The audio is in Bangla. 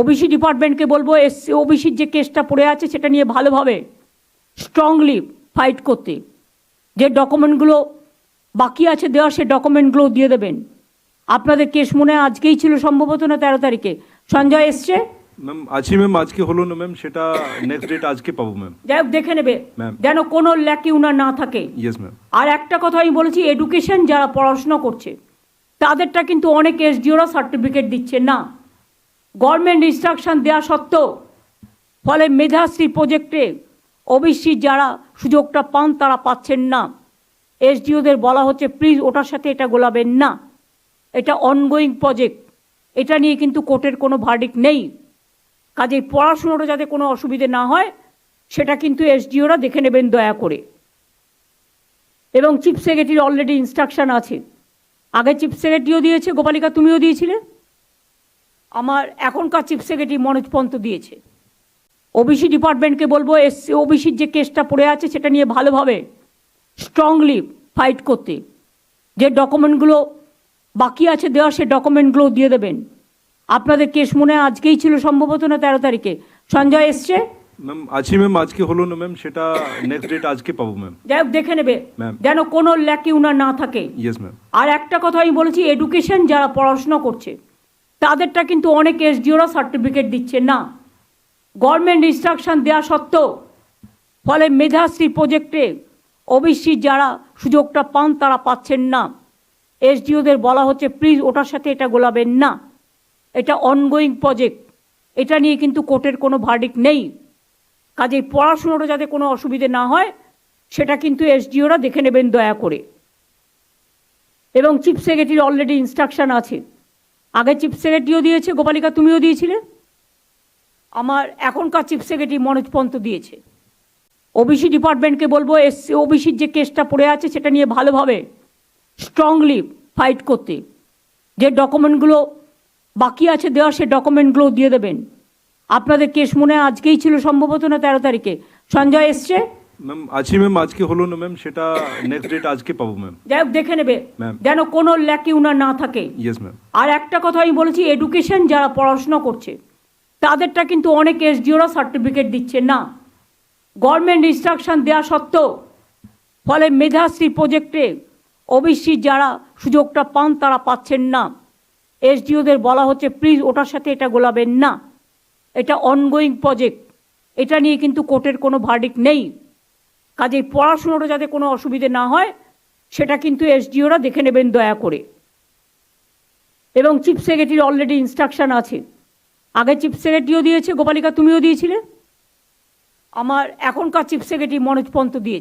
ওবিসি ডিপার্টমেন্টকে বলব এসসি ওবিসির যে কেসটা পড়ে আছে সেটা নিয়ে ভালোভাবে স্ট্রংলি ফাইট করতে। যে ডকুমেন্টগুলো বাকি আছে দেওয়া সে ডকুমেন্টগুলো দিয়ে দেবেন। আপনাদের কেস মনে হয় আজকেই ছিল সম্ভবত না তেরো তারিখে? সঞ্জয় এসছে? ম্যাম আজই ম্যাম আজকে হলো না ম্যাম সেটা নেক্সট ডেট আজকে পাবো ম্যাম যাই হোক দেখে নেবে। যেন কোনো ল্যাকি উনার না থাকে। ইয়েস ম্যাম আর একটা কথা আমি বলেছি এডুকেশন যারা পড়াশোনা করছে তাদেরটা কিন্তু অনেক এসডিওরা সার্টিফিকেট দিচ্ছে না। গভর্নমেন্ট ইনস্ট্রাকশন দেওয়া সত্ত্বেও ফলে মেধাশ্রী প্রজেক্টে ওবিসি যারা সুযোগটা পান তারা পাচ্ছেন না। এসডিওদের বলা হচ্ছে প্লিজ ওটার সাথে এটা গোলাবেন না। এটা অনগোয়িং প্রজেক্ট এটা নিয়ে কিন্তু কোর্টের কোনো ভার্ডিক নেই। কাজেই পড়াশুনোটা যাতে কোনো অসুবিধে না হয়, সেটা কিন্তু এসডিওরা দেখে নেবেন দয়া করে। এবং চিফ সেক্রেটারির অলরেডি ইনস্ট্রাকশন আছে। আগে চিফ সেক্রেটারিও দিয়েছে, গোপালিকা তুমিও দিয়েছিলে? আমার এখনকার চিফ সেক্রেটারি মনোজ পন্ত দিয়েছে। ওবিসি ডিপার্টমেন্টকে বলব এসসি ওবিসির যে কেসটা পড়ে আছে সেটা নিয়ে ভালোভাবে স্ট্রংলি ফাইট করতে। যে ডকুমেন্টগুলো বাকি আছে দেওয়া সে ডকুমেন্টগুলো দিয়ে দেবেন। আপনাদের কেস মনে হয় আজকেই ছিল সম্ভবত না তেরো তারিখে? সঞ্জয় এসছে? ম্যাম আজই ম্যাম আজকে হলো না ম্যাম সেটা নেক্সট ডেট আজকে পাবো ম্যাম যাই হোক দেখে নেবে। যেন কোনো ল্যাকি উনার না থাকে। ইয়েস ম্যাম আর একটা কথা আমি বলেছি এডুকেশন যারা পড়াশোনা করছে তাদেরটা কিন্তু অনেক এসডিওরা সার্টিফিকেট দিচ্ছে, না। গভর্নমেন্ট ইনস্ট্রাকশান দেওয়া সত্ত্বেও, ফলে মেধাশ্রী প্রজেক্টে ওবিসি যারা সুযোগটা পান তারা পাচ্ছেন না। এসডিওদের বলা হচ্ছে প্লিজ ওটার সাথে এটা গোলাবেন না। এটা অনগোয়িং প্রজেক্ট এটা নিয়ে কিন্তু কোর্টের কোনো ভার্ডিক নেই। কাজেই পড়াশুনোটা যাতে কোনো অসুবিধে না হয়, সেটা কিন্তু এসডিওরা দেখে নেবেন দয়া করে। এবং চিফ সেক্রেটারির অলরেডি ইনস্ট্রাকশান আছে। আগে চিফ সেক্রেটারিও দিয়েছে, গোপালিকা তুমিও দিয়েছিলে? আমার এখনকার চিফ সেক্রেটারি মনোজ পন্ত দিয়েছে। ওবিসি ডিপার্টমেন্টকে বলব, এসসি ওবিসির যে কেসটা পড়ে আছে, সেটা নিয়ে ভালোভাবে, স্ট্রংলি ফাইট করতে। যে ডকুমেন্টগুলো বাকি আছে দেওয়া সে ডকুমেন্টগুলো দিয়ে দেবেন। আপনাদের কেস মনে আজকেই ছিল সম্ভবত না তেরো তারিখে? সঞ্জয় এসছে? ম্যাম আজই ম্যাম আজকে হলো না ম্যাম সেটা নেক্সট ডেট আজকে পাবো ম্যাম যাই হোক দেখে নেবে। যেন কোনো ল্যাকি উনার না থাকে। ইয়েস ম্যাম আর একটা কথা আমি বলেছি এডুকেশন যারা পড়াশোনা করছে তাদেরটা কিন্তু অনেক এসডিওরা সার্টিফিকেট দিচ্ছে। না গভর্নমেন্ট ইনস্ট্রাকশন দেওয়া সত্ত্বেও ফলে মেধাশ্রী প্রজেক্টে ওবিসি যারা সুযোগটা পান তারা পাচ্ছেন না। এসডিওদের বলা হচ্ছে প্লিজ ওটার সাথে এটা গোলাবেন না। এটা অনগোয়িং প্রজেক্ট এটা নিয়ে কিন্তু কোর্টের কোনো ভার্ডিক নেই। কাজেই পড়াশুনোটা যাতে কোনো অসুবিধে না হয়, সেটা কিন্তু এসডিওরা দেখে নেবেন দয়া করে। এবং চিফ সেক্রেটারির অলরেডি ইনস্ট্রাকশান আছে। আগে চিফ সেক্রেটারিও দিয়েছে, গোপালিকা তুমিও দিয়েছিলে? আমার এখনকার চিফ সেক্রেটারি মনোজ পন্ত দিয়েছে।